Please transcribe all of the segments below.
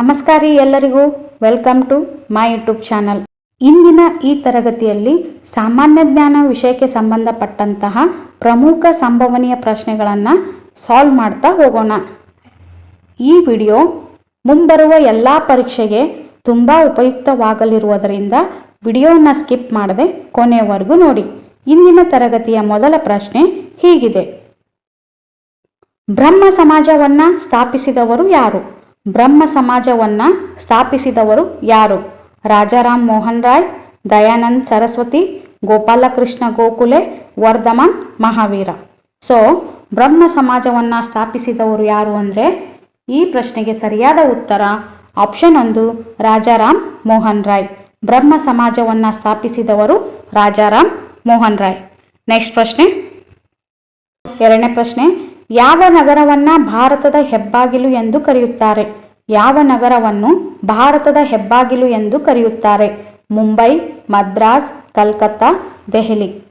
ನಮಸ್ಕಾರ ಎಲ್ಲರಿಗೂ. Welcome to my YouTube channel ಇಂದಿನ ಈ ತರಗತಿಯಲ್ಲಿ ಸಾಮಾನ್ಯ ಜ್ಞಾನ ವಿಷಯಕ್ಕೆ ಸಂಬಂಧಪಟ್ಟಂತಹ ಪ್ರಮುಖ ಸಂಭವನೀಯ ಪ್ರಶ್ನೆಗಳನ್ನು ಸಾಲ್ವ್ ಮಾಡ್ತಾ ಹೋಗೋಣ. ಈ ವಿಡಿಯೋ ಮುಂಬರುವ ಎಲ್ಲ ಪರೀಕ್ಷೆಗೆ ತುಂಬ ಉಪಯುಕ್ತವಾಗಲಿರುವುದರಿಂದ ವಿಡಿಯೋನ ಸ್ಕಿಪ್ ಮಾಡದೆ ಕೊನೆಯವರೆಗೂ ನೋಡಿ. ಇಂದಿನ ತರಗತಿಯ ಮೊದಲ ಪ್ರಶ್ನೆ ಹೀಗಿದೆ. ಬ್ರಹ್ಮ ಸಮಾಜವನ್ನ ಸ್ಥಾಪಿಸಿದವರು ಯಾರು? ಬ್ರಹ್ಮ ಸಮಾಜವನ್ನ ಸ್ಥಾಪಿಸಿದವರು ಯಾರು? ರಾಜಾರಾಮ್ ಮೋಹನ್ ರಾಯ್, ದಯಾನಂದ್ ಸರಸ್ವತಿ, ಗೋಪಾಲಕೃಷ್ಣ ಗೋಕುಲೆ, ವರ್ಧಮಾನ್ ಮಹಾವೀರ. ಸೊ ಬ್ರಹ್ಮ ಸಮಾಜವನ್ನ ಸ್ಥಾಪಿಸಿದವರು ಯಾರು ಅಂದರೆ, ಈ ಪ್ರಶ್ನೆಗೆ ಸರಿಯಾದ ಉತ್ತರ ಆಪ್ಷನ್ ಒಂದು, ರಾಜಾರಾಮ್ ಮೋಹನ್ ರಾಯ್. ಬ್ರಹ್ಮ ಸಮಾಜವನ್ನ ಸ್ಥಾಪಿಸಿದವರು ರಾಜಾರಾಮ್ ಮೋಹನ್ ರಾಯ್. ನೆಕ್ಸ್ಟ್ ಪ್ರಶ್ನೆ. ಎರಡನೇ ಪ್ರಶ್ನೆ. ಯಾವ ನಗರವನ್ನ ಭಾರತದ ಹೆಬ್ಬಾಗಿಲು ಎಂದು ಕರೆಯುತ್ತಾರೆ? ಯಾವ ನಗರವನ್ನು ಭಾರತದ ಹೆಬ್ಬಾಗಿಲು ಎಂದು ಕರೆಯುತ್ತಾರೆ? ಮುಂಬೈ, ಮದ್ರಾಸ್, ಕಲ್ಕತ್ತಾ, ದೆಹಲಿ.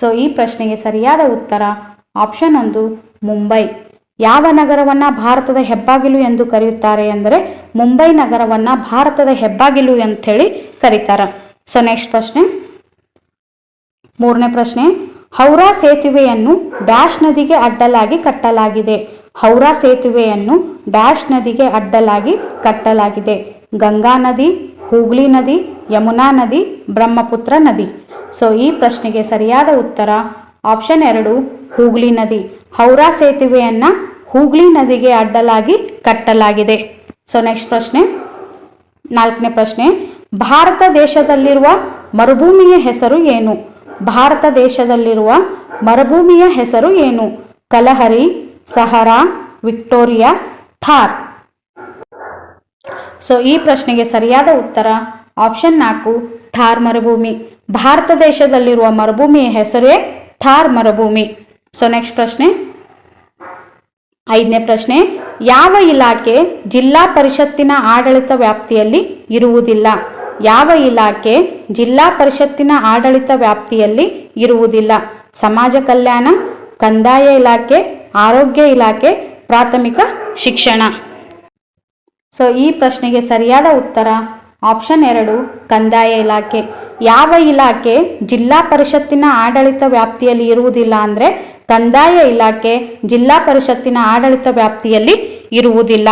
ಸೊ, ಈ ಪ್ರಶ್ನೆಗೆ ಸರಿಯಾದ ಉತ್ತರ ಆಪ್ಷನ್ ಒಂದು, ಮುಂಬೈ. ಯಾವ ನಗರವನ್ನ ಭಾರತದ ಹೆಬ್ಬಾಗಿಲು ಎಂದು ಕರೆಯುತ್ತಾರೆ ಅಂದರೆ ಮುಂಬೈ ನಗರವನ್ನ ಭಾರತದ ಹೆಬ್ಬಾಗಿಲು ಅಂಥೇಳಿ ಕರೀತಾರೆ. ಸೊ ನೆಕ್ಸ್ಟ್ ಪ್ರಶ್ನೆ. ಮೂರನೇ ಪ್ರಶ್ನೆ. ಹೌರಾ ಸೇತುವೆಯನ್ನು ಡ್ಯಾಶ್ ನದಿಗೆ ಅಡ್ಡಲಾಗಿ ಕಟ್ಟಲಾಗಿದೆ. ಹೌರಾ ಸೇತುವೆಯನ್ನು ಡ್ಯಾಶ್ ನದಿಗೆ ಅಡ್ಡಲಾಗಿ ಕಟ್ಟಲಾಗಿದೆ. ಗಂಗಾ ನದಿ, ಹೂಗ್ಲಿ ನದಿ, ಯಮುನಾ ನದಿ, ಬ್ರಹ್ಮಪುತ್ರ ನದಿ. ಸೊ, ಈ ಪ್ರಶ್ನೆಗೆ ಸರಿಯಾದ ಉತ್ತರ ಆಪ್ಷನ್ ಎರಡು, ಹೂಗ್ಲಿ ನದಿ. ಹೌರಾ ಸೇತುವೆಯನ್ನು ಹೂಗ್ಲಿ ನದಿಗೆ ಅಡ್ಡಲಾಗಿ ಕಟ್ಟಲಾಗಿದೆ. ಸೊ ನೆಕ್ಸ್ಟ್ ಪ್ರಶ್ನೆ. ನಾಲ್ಕನೇ ಪ್ರಶ್ನೆ, ಭಾರತ ದೇಶದಲ್ಲಿರುವ ಮರುಭೂಮಿಯ ಹೆಸರು ಏನು? ಭಾರತ ದೇಶದಲ್ಲಿರುವ ಮರುಭೂಮಿಯ ಹೆಸರು ಏನು? Kalahari, Sahara, Victoria, Thar. So ಈ ಪ್ರಶ್ನೆಗೆ ಸರಿಯಾದ ಉತ್ತರ ಆಪ್ಷನ್ ನಾಲ್ಕು, ಥಾರ್ ಮರುಭೂಮಿ. ಭಾರತ ದೇಶದಲ್ಲಿರುವ ಮರುಭೂಮಿಯ ಹೆಸರೇ ಥಾರ್ ಮರುಭೂಮಿ. ಸೊ ನೆಕ್ಸ್ಟ್ ಪ್ರಶ್ನೆ. ಐದನೇ ಪ್ರಶ್ನೆ. ಯಾವ ಇಲಾಖೆ ಜಿಲ್ಲಾ ಪರಿಷತ್ತಿನ ಆಡಳಿತ ವ್ಯಾಪ್ತಿಯಲ್ಲಿ ಇರುವುದಿಲ್ಲ? ಯಾವ ಇಲಾಖೆ ಜಿಲ್ಲಾ ಪರಿಷತ್ತಿನ ಆಡಳಿತ ವ್ಯಾಪ್ತಿಯಲ್ಲಿ ಇರುವುದಿಲ್ಲ. ಸಮಾಜ ಕಲ್ಯಾಣ, ಕಂದಾಯ ಇಲಾಖೆ, ಆರೋಗ್ಯ ಇಲಾಖೆ, ಪ್ರಾಥಮಿಕ ಶಿಕ್ಷಣ. ಸೊ, ಈ ಪ್ರಶ್ನೆಗೆ ಸರಿಯಾದ ಉತ್ತರ ಆಪ್ಷನ್ ಎರಡು, ಕಂದಾಯ ಇಲಾಖೆ. ಯಾವ ಇಲಾಖೆ ಜಿಲ್ಲಾ ಪರಿಷತ್ತಿನ ಆಡಳಿತ ವ್ಯಾಪ್ತಿಯಲ್ಲಿ ಇರುವುದಿಲ್ಲ ಅಂದರೆ ಕಂದಾಯ ಇಲಾಖೆ ಜಿಲ್ಲಾ ಪರಿಷತ್ತಿನ ಆಡಳಿತ ವ್ಯಾಪ್ತಿಯಲ್ಲಿ ಇರುವುದಿಲ್ಲ.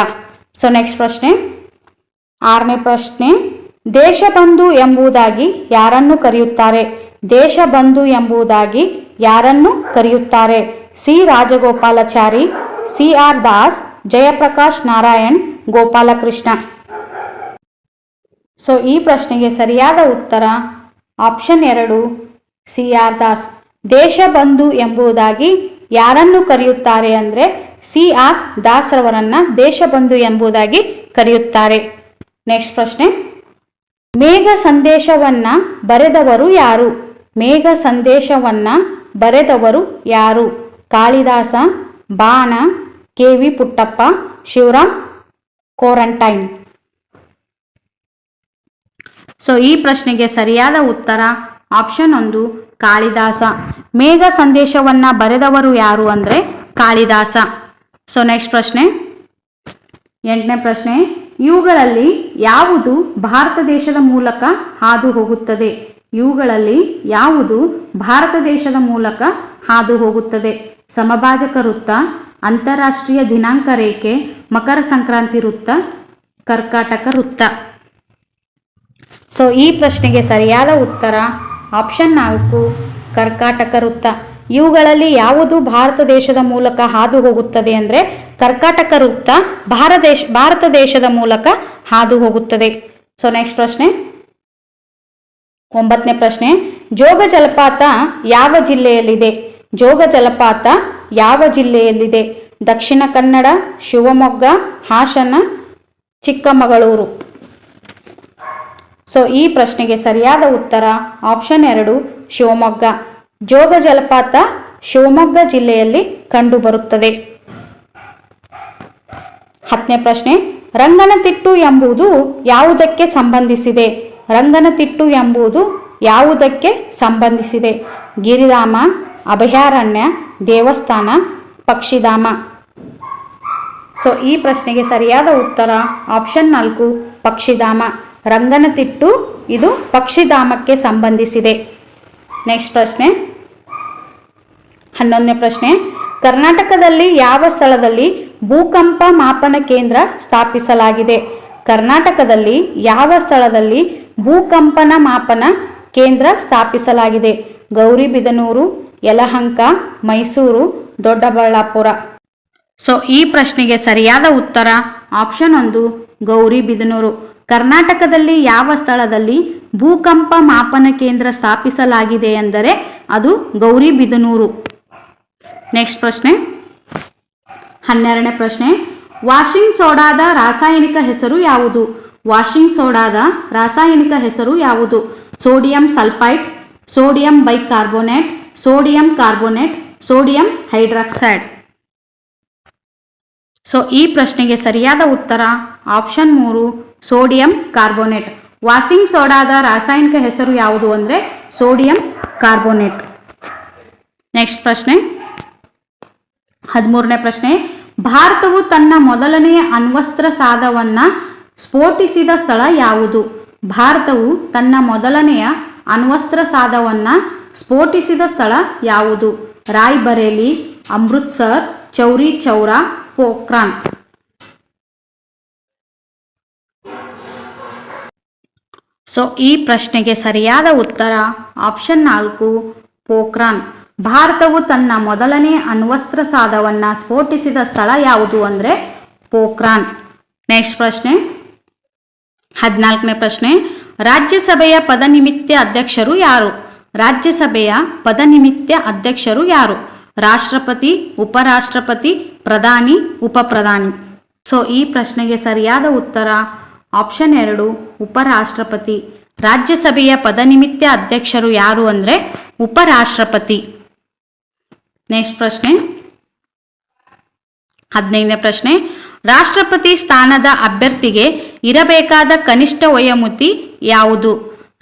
ಸೊ ನೆಕ್ಸ್ಟ್ ಪ್ರಶ್ನೆ. ಆರನೇ ಪ್ರಶ್ನೆ. ದೇಶಬಂಧು ಎಂಬುದಾಗಿ ಯಾರನ್ನು ಕರೆಯುತ್ತಾರೆ? ದೇಶಬಂಧು ಎಂಬುದಾಗಿ ಯಾರನ್ನು ಕರೆಯುತ್ತಾರೆ? C. Rajagopalachari, C. R. Das, Jayaprakash Narayan, Gopalakrishna. So, ಈ ಪ್ರಶ್ನೆಗೆ ಸರಿಯಾದ ಉತ್ತರ ಆಪ್ಷನ್ ಎರಡು, ಸಿ. ಆರ್. ದಾಸ್. ದೇಶಬಂಧು ಎಂಬುದಾಗಿ ಯಾರನ್ನು ಕರೆಯುತ್ತಾರೆ ಅಂದರೆ ಸಿ. ಆರ್. ದಾಸ್ ರವರನ್ನ ದೇಶಬಂಧು ಎಂಬುದಾಗಿ ಕರೆಯುತ್ತಾರೆ. ನೆಕ್ಸ್ಟ್ ಪ್ರಶ್ನೆ. ಮೇಘ ಸಂದೇಶವನ್ನ ಬರೆದವರು ಯಾರು? ಮೇಘ ಸಂದೇಶವನ್ನ ಬರೆದವರು ಯಾರು? Kalidasa, Bana, K V Puttappa, Shivaram quarantine so ಈ ಪ್ರಶ್ನೆಗೆ ಸರಿಯಾದ ಉತ್ತರ ಆಪ್ಷನ್ ಒಂದು ಕಾಳಿದಾಸ. ಮೇಘ ಸಂದೇಶವನ್ನ ಬರೆದವರು ಯಾರು ಅಂದರೆ ಕಾಳಿದಾಸ. ಸೊ ನೆಕ್ಸ್ಟ್ ಪ್ರಶ್ನೆ. ಎಂಟನೇ ಪ್ರಶ್ನೆ. ಇವುಗಳಲ್ಲಿ ಯಾವುದು ಭಾರತ ದೇಶದ ಮೂಲಕ ಹಾದು ಹೋಗುತ್ತದೆ ಇವುಗಳಲ್ಲಿ ಯಾವುದು ಭಾರತ ದೇಶದ ಮೂಲಕ ಹಾದು ಹೋಗುತ್ತದೆ ಸಮಭಾಜಕ ವೃತ್ತ, ಅಂತಾರಾಷ್ಟ್ರೀಯ ದಿನಾಂಕ ರೇಖೆ, ಮಕರ ಸಂಕ್ರಾಂತಿ ವೃತ್ತ, ಕರ್ಕಾಟಕ ವೃತ್ತ. ಸೊ ಈ ಪ್ರಶ್ನೆಗೆ ಸರಿಯಾದ ಉತ್ತರ ಆಪ್ಷನ್ ನಾಲ್ಕು, ಕರ್ಕಾಟಕ ವೃತ್ತ. ಇವುಗಳಲ್ಲಿ ಯಾವುದು ಭಾರತ ದೇಶದ ಮೂಲಕ ಹಾದು ಹೋಗುತ್ತದೆ ಅಂದರೆ ಕರ್ಕಾಟಕ ವೃತ್ತ ಭಾರತ ದೇಶ, ಭಾರತ ದೇಶದ ಮೂಲಕ ಹಾದು ಹೋಗುತ್ತದೆ. ಸೊ ನೆಕ್ಸ್ಟ್ ಪ್ರಶ್ನೆ. ಒಂಬತ್ತನೇ ಪ್ರಶ್ನೆ. ಜೋಗ ಜಲಪಾತ ಯಾವ ಜಿಲ್ಲೆಯಲ್ಲಿದೆ? ಜೋಗ ಜಲಪಾತ ಯಾವ ಜಿಲ್ಲೆಯಲ್ಲಿದೆ? ದಕ್ಷಿಣ ಕನ್ನಡ, ಶಿವಮೊಗ್ಗ, ಹಾಸನ, ಚಿಕ್ಕಮಗಳೂರು. ಸೊ ಈ ಪ್ರಶ್ನೆಗೆ ಸರಿಯಾದ ಉತ್ತರ ಆಪ್ಷನ್ ಎರಡು, ಶಿವಮೊಗ್ಗ. ಜೋಗ ಜಲಪಾತ ಶಿವಮೊಗ್ಗ ಜಿಲ್ಲೆಯಲ್ಲಿ ಕಂಡುಬರುತ್ತದೆ. ಹತ್ತನೇ ಪ್ರಶ್ನೆ ರಂಗನತಿಟ್ಟು ಎಂಬುದು ಯಾವುದಕ್ಕೆ ಸಂಬಂಧಿಸಿದೆ? ರಂಗನತಿಟ್ಟು ಎಂಬುದು ಯಾವುದಕ್ಕೆ ಸಂಬಂಧಿಸಿದೆ? ಗಿರಿಧಾಮ, ಅಭಯಾರಣ್ಯ, ದೇವಸ್ಥಾನ, ಪಕ್ಷಿಧಾಮ. ಸೊ ಈ ಪ್ರಶ್ನೆಗೆ ಸರಿಯಾದ ಉತ್ತರ ಆಪ್ಷನ್ ನಾಲ್ಕು, ಪಕ್ಷಿಧಾಮ. ರಂಗನತಿಟ್ಟು ಇದು ಪಕ್ಷಿಧಾಮಕ್ಕೆ ಸಂಬಂಧಿಸಿದೆ. ನೆಕ್ಸ್ಟ್ ಪ್ರಶ್ನೆ. ಹನ್ನೊಂದನೇ ಪ್ರಶ್ನೆ, ಕರ್ನಾಟಕದಲ್ಲಿ ಯಾವ ಸ್ಥಳದಲ್ಲಿ ಭೂಕಂಪ ಮಾಪನ ಕೇಂದ್ರ ಸ್ಥಾಪಿಸಲಾಗಿದೆ. ಕರ್ನಾಟಕದಲ್ಲಿ ಯಾವ ಸ್ಥಳದಲ್ಲಿ ಭೂಕಂಪನ ಮಾಪನ ಕೇಂದ್ರ ಸ್ಥಾಪಿಸಲಾಗಿದೆ? ಗೌರಿಬಿದನೂರು ಯಲಹಂಕ, ಮೈಸೂರು, ದೊಡ್ಡಬಳ್ಳಾಪುರ. ಸೊ ಈ ಪ್ರಶ್ನೆಗೆ ಸರಿಯಾದ ಉತ್ತರ ಆಪ್ಷನ್ ಒಂದು ಗೌರಿಬಿದನೂರು ಕರ್ನಾಟಕದಲ್ಲಿ ಯಾವ ಸ್ಥಳದಲ್ಲಿ ಭೂಕಂಪ ಮಾಪನ ಕೇಂದ್ರ ಸ್ಥಾಪಿಸಲಾಗಿದೆ ಎಂದರೆ ಅದು ಗೌರಿಬಿದನೂರು ನೆಕ್ಸ್ಟ್ ಪ್ರಶ್ನೆ. ಹನ್ನೆರಡನೇ ಪ್ರಶ್ನೆ, ವಾಷಿಂಗ್ ಸೋಡಾದ ರಾಸಾಯನಿಕ ಹೆಸರು ಯಾವುದು? ವಾಷಿಂಗ್ ಸೋಡಾದ ರಾಸಾಯನಿಕ ಹೆಸರು ಯಾವುದು? Sodium sulphite sodium bicarbonate, sodium carbonate, sodium hydroxide. So ಈ ಪ್ರಶ್ನೆಗೆ ಸರಿಯಾದ ಉತ್ತರ, ಆಪ್ಷನ್ ಮೂರು, ಸೋಡಿಯಂ ಕಾರ್ಬೋನೇಟ್. ವಾಷಿಂಗ್ ಸೋಡಾದ ರಾಸಾಯನಿಕ ಹೆಸರು ಯಾವುದು ಅಂದರೆ ಸೋಡಿಯಂ ಕಾರ್ಬೋನೇಟ್. ನೆಕ್ಸ್ಟ್ ಪ್ರಶ್ನೆ, ಹದಿಮೂರನೇ ಪ್ರಶ್ನೆ ಭಾರತವು ತನ್ನ ಮೊದಲನೆಯ ಅಣ್ವಸ್ತ್ರ ಸಾಧವನ್ನ ಸ್ಫೋಟಿಸಿದ ಸ್ಥಳ ಯಾವುದು? ಭಾರತವು ತನ್ನ ಮೊದಲನೆಯ ಅಣ್ವಸ್ತ್ರ ಸಾಧವನ್ನ ಸ್ಫೋಟಿಸಿದ ಸ್ಥಳ ಯಾವುದು? ರಾಯ್ಬರೇಲಿ, ಅಮೃತ್ಸರ್, ಚೌರಿ ಚೌರಾ, ಪೋಖ್ರಾನ್. ಸೊ ಈ ಪ್ರಶ್ನೆಗೆ ಸರಿಯಾದ ಉತ್ತರ ಆಪ್ಷನ್ ನಾಲ್ಕು, ಪೋಖ್ರಾನ್. ಭಾರತವು ತನ್ನ ಮೊದಲನೇ ಅಣ್ವಸ್ತ್ರ ಸಾಧವನ್ನ ಸ್ಫೋಟಿಸಿದ ಸ್ಥಳ ಯಾವುದು ಅಂದರೆ ಪೋಖ್ರಾನ್. ನೆಕ್ಸ್ಟ್ ಪ್ರಶ್ನೆ. ಹದಿನಾಲ್ಕನೇ ಪ್ರಶ್ನೆ. ರಾಜ್ಯಸಭೆಯ ಪದನಿಮಿತ್ಯ ಅಧ್ಯಕ್ಷರು ಯಾರು? ರಾಜ್ಯಸಭೆಯ ಪದನಿಮಿತ್ಯ ಅಧ್ಯಕ್ಷರು ಯಾರು? ರಾಷ್ಟ್ರಪತಿ, ಉಪರಾಷ್ಟ್ರಪತಿ, ಪ್ರಧಾನಿ, ಉಪಪ್ರಧಾನಿ. ಸೊ ಈ ಪ್ರಶ್ನೆಗೆ ಸರಿಯಾದ ಉತ್ತರ ಆಪ್ಷನ್ ಎರಡು, ಉಪರಾಷ್ಟ್ರಪತಿ. ರಾಜ್ಯಸಭೆಯ ಪದನಿಮಿತ್ಯ ಅಧ್ಯಕ್ಷರು ಯಾರು ಅಂದರೆ ಉಪರಾಷ್ಟ್ರಪತಿ. ನೆಕ್ಸ್ಟ್ ಪ್ರಶ್ನೆ. ಹದಿನೈದನೇ ಪ್ರಶ್ನೆ. ರಾಷ್ಟ್ರಪತಿ ಸ್ಥಾನದ ಅಭ್ಯರ್ಥಿಗೆ ಇರಬೇಕಾದ ಕನಿಷ್ಠ ವಯೋಮಿತಿ ಯಾವುದು?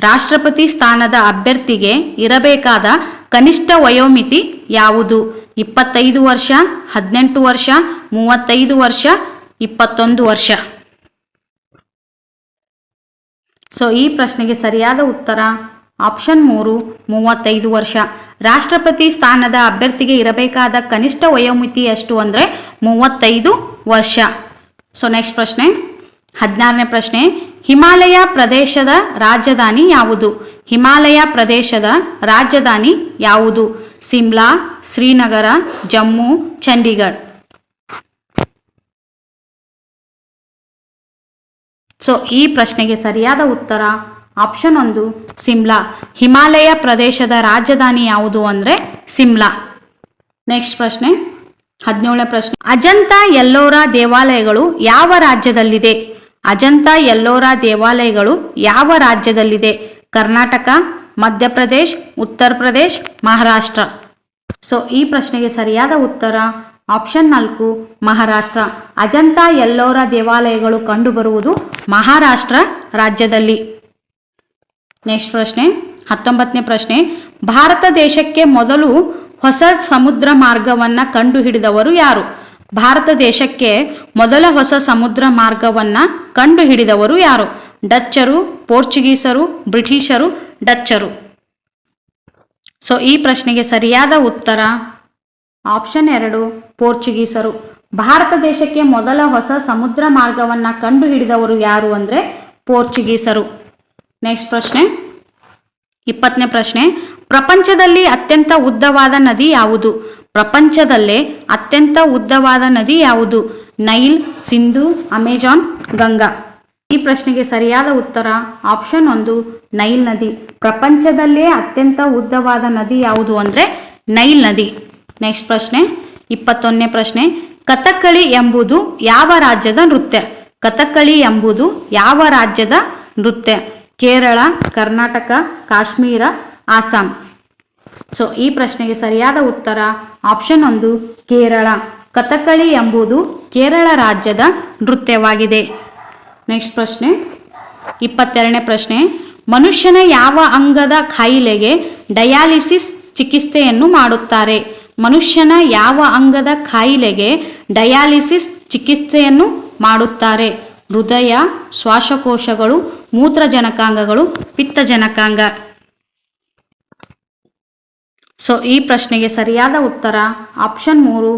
ರಾಷ್ಟ್ರಪತಿ ಸ್ಥಾನದ ಅಭ್ಯರ್ಥಿಗೆ ಇರಬೇಕಾದ ಕನಿಷ್ಠ ವಯೋಮಿತಿ ಯಾವುದು? ಇಪ್ಪತ್ತೈದು ವರ್ಷ, ಹದಿನೆಂಟು ವರ್ಷ, ಮೂವತ್ತೈದು ವರ್ಷ, ಇಪ್ಪತ್ತೊಂದು ವರ್ಷ. ಸೊ ಈ ಪ್ರಶ್ನೆಗೆ ಸರಿಯಾದ ಉತ್ತರ. ಆಪ್ಷನ್ ಮೂರು, ಮೂವತ್ತೈದು ವರ್ಷ. ರಾಷ್ಟ್ರಪತಿ ಸ್ಥಾನದ ಅಭ್ಯರ್ಥಿಗೆ ಇರಬೇಕಾದ ಕನಿಷ್ಠ ವಯೋಮಿತಿ ಎಷ್ಟು ಅಂದರೆ ಮೂವತ್ತೈದು ವರ್ಷ. ಸೊ ನೆಕ್ಸ್ಟ್ ಪ್ರಶ್ನೆ. ಹದಿನಾರನೇ ಪ್ರಶ್ನೆ. ಹಿಮಾಲಯ ಪ್ರದೇಶದ ರಾಜಧಾನಿ ಯಾವುದು? ಹಿಮಾಲಯ ಪ್ರದೇಶದ ರಾಜಧಾನಿ ಯಾವುದು? ಸಿಮ್ಲಾ, ಶ್ರೀನಗರ, ಜಮ್ಮು, ಚಂಡೀಗಢ. ಸೊ ಈ ಪ್ರಶ್ನೆಗೆ ಸರಿಯಾದ ಉತ್ತರ ಆಪ್ಷನ್ ಒಂದು, ಸಿಮ್ಲಾ. ಹಿಮಾಲಯ ಪ್ರದೇಶದ ರಾಜಧಾನಿ ಯಾವುದು ಅಂದರೆ ಸಿಮ್ಲಾ. ನೆಕ್ಸ್ಟ್ ಪ್ರಶ್ನೆ, ಹದಿನೇಳನೇ ಪ್ರಶ್ನೆ. ಅಜಂತ ಎಲ್ಲೋರ ದೇವಾಲಯಗಳು ಯಾವ ರಾಜ್ಯದಲ್ಲಿದೆ? ಅಜಂತ ಎಲ್ಲೋರ ದೇವಾಲಯಗಳು ಯಾವ ರಾಜ್ಯದಲ್ಲಿದೆ? ಕರ್ನಾಟಕ, ಮಧ್ಯಪ್ರದೇಶ್, ಉತ್ತರ ಪ್ರದೇಶ್, ಮಹಾರಾಷ್ಟ್ರ. ಸೊ ಈ ಪ್ರಶ್ನೆಗೆ ಸರಿಯಾದ ಉತ್ತರ ಆಪ್ಷನ್ ನಾಲ್ಕು, ಮಹಾರಾಷ್ಟ್ರ. ಅಜಂತ ಎಲ್ಲೋರ ದೇವಾಲಯಗಳು ಕಂಡುಬರುವುದು ಮಹಾರಾಷ್ಟ್ರ ರಾಜ್ಯದಲ್ಲಿ. ನೆಕ್ಸ್ಟ್ ಪ್ರಶ್ನೆ, ಹತ್ತೊಂಬತ್ತನೇ ಪ್ರಶ್ನೆ, ಭಾರತ ದೇಶಕ್ಕೆ ಮೊದಲು ಹೊಸ ಸಮುದ್ರ ಮಾರ್ಗವನ್ನ ಕಂಡುಹಿಡಿದವರು ಯಾರು? ಭಾರತ ದೇಶಕ್ಕೆ ಮೊದಲ ಹೊಸ ಸಮುದ್ರ ಮಾರ್ಗವನ್ನ ಕಂಡುಹಿಡಿದವರು ಯಾರು? ಡಚ್ಚರು, ಪೋರ್ಚುಗೀಸರು, ಬ್ರಿಟಿಷರು, ಡಚ್ಚರು. ಸೊ ಈ ಪ್ರಶ್ನೆಗೆ ಸರಿಯಾದ ಉತ್ತರ ಆಪ್ಷನ್ ಎರಡು, ಪೋರ್ಚುಗೀಸರು. ಭಾರತ ದೇಶಕ್ಕೆ ಮೊದಲ ಹೊಸ ಸಮುದ್ರ ಮಾರ್ಗವನ್ನ ಕಂಡುಹಿಡಿದವರು ಯಾರು ಅಂದರೆ ಪೋರ್ಚುಗೀಸರು. ನೆಕ್ಸ್ಟ್ ಪ್ರಶ್ನೆ. ಇಪ್ಪತ್ತನೇ ಪ್ರಶ್ನೆ. ಪ್ರಪಂಚದಲ್ಲಿ ಅತ್ಯಂತ ಉದ್ದವಾದ ನದಿ ಯಾವುದು? ಪ್ರಪಂಚದಲ್ಲೇ ಅತ್ಯಂತ ಉದ್ದವಾದ ನದಿ ಯಾವುದು? Nile, Sindhu, Amazon, Ganga. ಈ ಪ್ರಶ್ನೆಗೆ ಸರಿಯಾದ ಉತ್ತರ, ಆಪ್ಷನ್ ಒಂದು, ನೈಲ್ ನದಿ. ಪ್ರಪಂಚದಲ್ಲೇ ಅತ್ಯಂತ ಉದ್ದವಾದ ನದಿ ಯಾವುದು ಅಂದರೆ ನೈಲ್ ನದಿ. ನೆಕ್ಸ್ಟ್ ಪ್ರಶ್ನೆ. ಇಪ್ಪತ್ತೊಂದನೇ ಪ್ರಶ್ನೆ. ಕಥಕ್ಕಳಿ ಎಂಬುದು ಯಾವ ರಾಜ್ಯದ ನೃತ್ಯ? ಕಥಕ್ಕಳಿ ಎಂಬುದು ಯಾವ ರಾಜ್ಯದ ನೃತ್ಯ? ಕೇರಳ, ಕರ್ನಾಟಕ, ಕಾಶ್ಮೀರ, ಆಸಾಂ. ಸೊ ಈ ಪ್ರಶ್ನೆಗೆ ಸರಿಯಾದ ಉತ್ತರ ಆಪ್ಷನ್ ಒಂದು ಕೇರಳ. ಕಥಕಳಿ ಎಂಬುದು ಕೇರಳ ರಾಜ್ಯದ ನೃತ್ಯವಾಗಿದೆ. ನೆಕ್ಸ್ಟ್ ಪ್ರಶ್ನೆ. ಇಪ್ಪತ್ತೆರಡನೇ ಪ್ರಶ್ನೆ. ಮನುಷ್ಯನ ಯಾವ ಅಂಗದ ಖಾಯಿಲೆಗೆ ಡಯಾಲಿಸಿಸ್ ಚಿಕಿತ್ಸೆಯನ್ನು ಮಾಡುತ್ತಾರೆ? ಮನುಷ್ಯನ ಯಾವ ಅಂಗದ ಖಾಯಿಲೆಗೆ ಡಯಾಲಿಸಿಸ್ ಚಿಕಿತ್ಸೆಯನ್ನು ಮಾಡುತ್ತಾರೆ? ಹೃದಯ, ಶ್ವಾಸಕೋಶಗಳು ಮೂತ್ರಜನಕಾಂಗಗಳು, ಪಿತ್ತಜನಕಾಂಗ. ಸೊ ಈ ಪ್ರಶ್ನೆಗೆ ಸರಿಯಾದ ಉತ್ತರ ಆಪ್ಷನ್ ಮೂರು,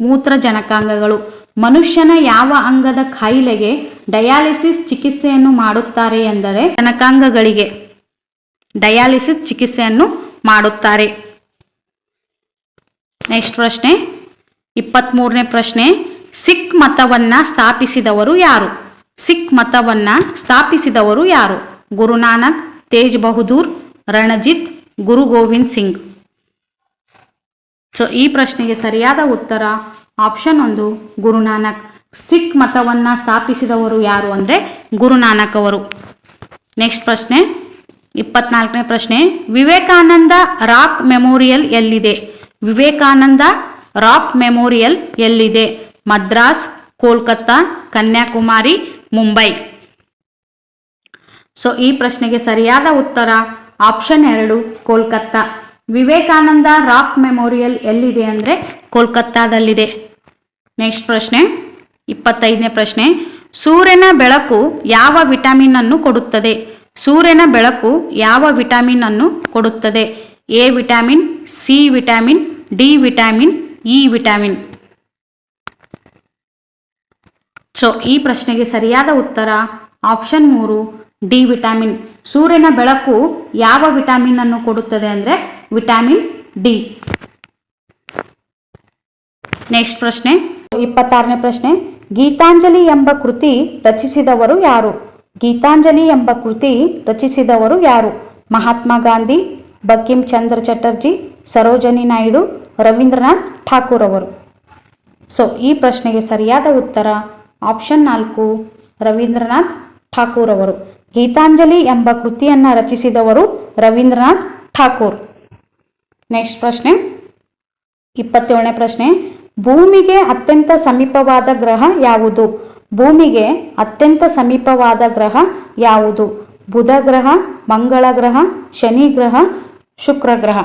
ಮೂತ್ರಜನಕಾಂಗಗಳು. ಮನುಷ್ಯನ ಯಾವ ಅಂಗದ ಕಾಯಿಲೆಗೆ ಡಯಾಲಿಸಿಸ್ ಚಿಕಿತ್ಸೆಯನ್ನು ಮಾಡುತ್ತಾರೆ ಎಂದರೆ ಜನಕಾಂಗಗಳಿಗೆ ಡಯಾಲಿಸಿಸ್ ಚಿಕಿತ್ಸೆಯನ್ನು ಮಾಡುತ್ತಾರೆ. ನೆಕ್ಸ್ಟ್ ಪ್ರಶ್ನೆ ಇಪ್ಪತ್ತ್ಮೂರನೇ ಪ್ರಶ್ನೆ ಸಿಖ್ ಮತವನ್ನು ಸ್ಥಾಪಿಸಿದವರು ಯಾರು? ಸಿಖ್ ಮತವನ್ನ ಸ್ಥಾಪಿಸಿದವರು ಯಾರು? ಗುರುನಾನಕ್, ತೇಜ್ ಬಹದ್ದೂರ್, ರಣಜಿತ್, ಗುರು ಗೋವಿಂದ್ ಸಿಂಗ್. ಸೊ, ಈ ಪ್ರಶ್ನೆಗೆ ಸರಿಯಾದ ಉತ್ತರ ಆಪ್ಷನ್ ಒಂದು, ಗುರುನಾನಕ್. ಸಿಖ್ ಮತವನ್ನ ಸ್ಥಾಪಿಸಿದವರು ಯಾರು ಅಂದರೆ ಗುರುನಾನಕ್ ಅವರು. ನೆಕ್ಸ್ಟ್ ಪ್ರಶ್ನೆ, ಇಪ್ಪತ್ನಾಲ್ಕನೇ ಪ್ರಶ್ನೆ. ವಿವೇಕಾನಂದ ರಾಕ್ ಮೆಮೋರಿಯಲ್ ಎಲ್ಲಿದೆ? ವಿವೇಕಾನಂದ ರಾಕ್ ಮೆಮೋರಿಯಲ್ ಎಲ್ಲಿದೆ? ಮದ್ರಾಸ್, ಕೋಲ್ಕತ್ತಾ, ಕನ್ಯಾಕುಮಾರಿ ಮುಂಬೈ. ಸೊ ಈ ಪ್ರಶ್ನೆಗೆ ಸರಿಯಾದ ಉತ್ತರ ಆಪ್ಷನ್ ಎರಡು, ಕೋಲ್ಕತ್ತಾ. ವಿವೇಕಾನಂದ ರಾಕ್ ಮೆಮೋರಿಯಲ್ ಎಲ್ಲಿದೆ ಅಂದರೆ ಕೋಲ್ಕತ್ತಾದಲ್ಲಿದೆ. ನೆಕ್ಸ್ಟ್ ಪ್ರಶ್ನೆ, ಇಪ್ಪತ್ತೈದನೇ ಪ್ರಶ್ನೆ. ಸೂರ್ಯನ ಬೆಳಕು ಯಾವ ವಿಟಮಿನ್ ಅನ್ನು ಕೊಡುತ್ತದೆ? ಸೂರ್ಯನ ಬೆಳಕು ಯಾವ ವಿಟಮಿನ್ ಅನ್ನು ಕೊಡುತ್ತದೆ? A vitamin C vitamin D vitamin E vitamin so ಈ ಪ್ರಶ್ನೆಗೆ ಸರಿಯಾದ ಉತ್ತರ ಆಪ್ಷನ್ ಮೂರು ಡಿ ವಿಟಾಮಿನ್ ಸೂರ್ಯನ ಬೆಳಕು ಯಾವ ವಿಟಮಿನ್ ಅನ್ನು ಕೊಡುತ್ತದೆ ಅಂದರೆ ವಿಟಾಮಿನ್ ಡಿ ನೆಕ್ಸ್ಟ್ ಪ್ರಶ್ನೆ. ಇಪ್ಪತ್ತಾರನೇ ಪ್ರಶ್ನೆ. ಗೀತಾಂಜಲಿ ಎಂಬ ಕೃತಿ ರಚಿಸಿದವರು ಯಾರು? ಗೀತಾಂಜಲಿ ಎಂಬ ಕೃತಿ ರಚಿಸಿದವರು ಯಾರು? ಮಹಾತ್ಮ ಗಾಂಧಿ, ಬಕಿಂ ಚಂದ್ರ ಚಟರ್ಜಿ, ಸರೋಜನಿ ನಾಯ್ಡು, ರವೀಂದ್ರನಾಥ್ ಠಾಕೂರ್ ಅವರು. ಸೊ ಈ ಪ್ರಶ್ನೆಗೆ ಸರಿಯಾದ ಉತ್ತರ ಆಪ್ಷನ್ ನಾಲ್ಕು, ರವೀಂದ್ರನಾಥ್ ಠಾಕೂರ್ ಅವರು ಗೀತಾಂಜಲಿ ಎಂಬ ಕೃತಿಯನ್ನು ರಚಿಸಿದವರು ರವೀಂದ್ರನಾಥ್ ಠಾಕೂರ್. ನೆಕ್ಸ್ಟ್ ಪ್ರಶ್ನೆ. ಇಪ್ಪತ್ತೇಳನೇ ಪ್ರಶ್ನೆ. ಭೂಮಿಗೆ ಅತ್ಯಂತ ಸಮೀಪವಾದ ಗ್ರಹ ಯಾವುದು? ಭೂಮಿಗೆ ಅತ್ಯಂತ ಸಮೀಪವಾದ ಗ್ರಹ ಯಾವುದು? ಬುಧ ಗ್ರಹ, ಮಂಗಳ ಗ್ರಹ, ಶನಿ ಗ್ರಹ, ಶುಕ್ರ ಗ್ರಹ.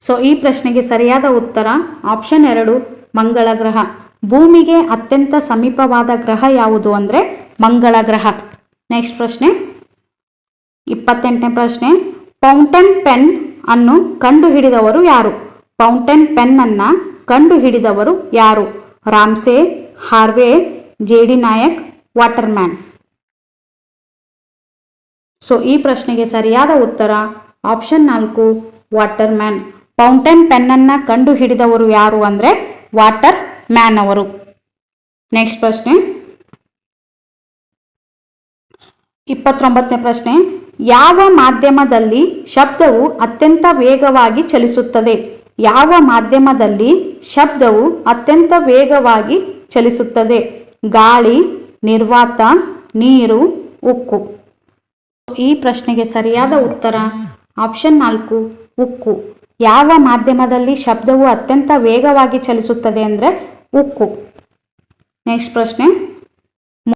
ಸೊ ಈ ಪ್ರಶ್ನೆಗೆ ಸರಿಯಾದ ಉತ್ತರ ಆಪ್ಷನ್ ಎರಡು, ಮಂಗಳ ಗ್ರಹ. ಭೂಮಿಗೆ ಅತ್ಯಂತ ಸಮೀಪವಾದ ಗ್ರಹ ಯಾವುದು ಅಂದರೆ ಮಂಗಳ ಗ್ರಹ. ನೆಕ್ಸ್ಟ್ ಪ್ರಶ್ನೆ. ಇಪ್ಪತ್ತೆಂಟನೇ ಪ್ರಶ್ನೆ. ಪೌಂಟನ್ ಪೆನ್ ಅನ್ನು ಕಂಡುಹಿಡಿದವರು ಯಾರು? ಪೌಂಟನ್ ಪೆನ್ ಅನ್ನ ಕಂಡುಹಿಡಿದವರು ಯಾರು? Ramsay, Harvey, J D Naik, Waterman. So ಈ ಪ್ರಶ್ನೆಗೆ ಸರಿಯಾದ ಉತ್ತರ ಆಪ್ಷನ್ ನಾಲ್ಕು ವಾಟರ್ ಮ್ಯಾನ್ ಫೌಂಟೇನ್ ಪೆನ್ನನ್ನು ಕಂಡು ಹಿಡಿದವರು ಯಾರು ಅಂದರೆ ವಾಟರ್ ಮ್ಯಾನ್ ಅವರು. ನೆಕ್ಸ್ಟ್ ಪ್ರಶ್ನೆ. ಇಪ್ಪತ್ತೊಂಬತ್ತನೇ ಪ್ರಶ್ನೆ. ಯಾವ ಮಾಧ್ಯಮದಲ್ಲಿ ಶಬ್ದವು ಅತ್ಯಂತ ವೇಗವಾಗಿ ಚಲಿಸುತ್ತದೆ? ಯಾವ ಮಾಧ್ಯಮದಲ್ಲಿ ಶಬ್ದವು ಅತ್ಯಂತ ವೇಗವಾಗಿ ಚಲಿಸುತ್ತದೆ? ಗಾಳಿ, ನಿರ್ವಾತ, ನೀರು, ಉಕ್ಕು. ಈ ಪ್ರಶ್ನೆಗೆ ಸರಿಯಾದ ಉತ್ತರ? ಆಪ್ಷನ್ ನಾಲ್ಕು, ಉಕ್ಕು. ಯಾವ ಮಾಧ್ಯಮದಲ್ಲಿ ಶಬ್ದವು ಅತ್ಯಂತ ವೇಗವಾಗಿ ಚಲಿಸುತ್ತದೆ ಅಂದರೆ ಉಕ್ಕು. ನೆಕ್ಸ್ಟ್ ಪ್ರಶ್ನೆ.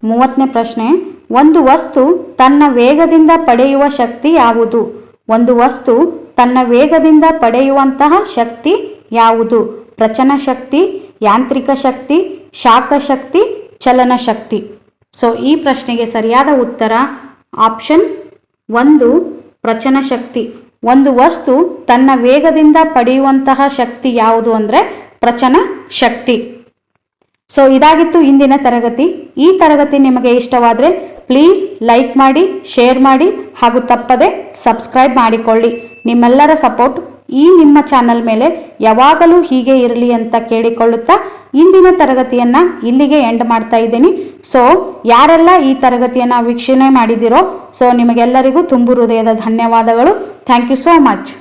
ಮೂವತ್ತನೇ ಪ್ರಶ್ನೆ. ಒಂದು ವಸ್ತು ತನ್ನ ವೇಗದಿಂದ ಪಡೆಯುವ ಶಕ್ತಿ ಯಾವುದು? ಒಂದು ವಸ್ತು ತನ್ನ ವೇಗದಿಂದ ಪಡೆಯುವಂತಹ ಶಕ್ತಿ ಯಾವುದು? ಪ್ರಚನ ಶಕ್ತಿ, ಯಾಂತ್ರಿಕ ಶಕ್ತಿ, ಶಾಖ ಶಕ್ತಿ, ಚಲನ ಶಕ್ತಿ. ಸೊ ಈ ಪ್ರಶ್ನೆಗೆ ಸರಿಯಾದ ಉತ್ತರ ಆಪ್ಷನ್ ಒಂದು, ಪ್ರಚನ ಶಕ್ತಿ. ಒಂದು ವಸ್ತು ತನ್ನ ವೇಗದಿಂದ ಪಡೆಯುವಂತಹ ಶಕ್ತಿ ಯಾವುದು ಅಂದರೆ ಪ್ರಚನ ಶಕ್ತಿ. ಸೊ ಇದಾಗಿತ್ತು ಇಂದಿನ ತರಗತಿ. ಈ ತರಗತಿ ನಿಮಗೆ ಇಷ್ಟವಾದರೆ ಪ್ಲೀಸ್ ಲೈಕ್ ಮಾಡಿ ಶೇರ್ ಮಾಡಿ ಹಾಗೂ ತಪ್ಪದೆ ಸಬ್ಸ್ಕ್ರೈಬ್ ಮಾಡಿಕೊಳ್ಳಿ. ನಿಮ್ಮೆಲ್ಲರ ಸಪೋರ್ಟ್ ಈ ನಿಮ್ಮ ಚಾನಲ್ ಮೇಲೆ ಯಾವಾಗಲೂ ಹೀಗೆ ಇರಲಿ ಅಂತ ಕೇಳಿಕೊಳ್ಳುತ್ತಾ ಇಂದಿನ ತರಗತಿಯನ್ನು ಇಲ್ಲಿಗೆ ಎಂಡ್ ಮಾಡ್ತಾ ಇದ್ದೀನಿ. ಸೊ ಯಾರೆಲ್ಲ ಈ ತರಗತಿಯನ್ನು ವೀಕ್ಷಣೆ ಮಾಡಿದಿರೋ ಸೊ ನಿಮಗೆಲ್ಲರಿಗೂ ತುಂಬು ಹೃದಯದ ಧನ್ಯವಾದಗಳು. Thank you so much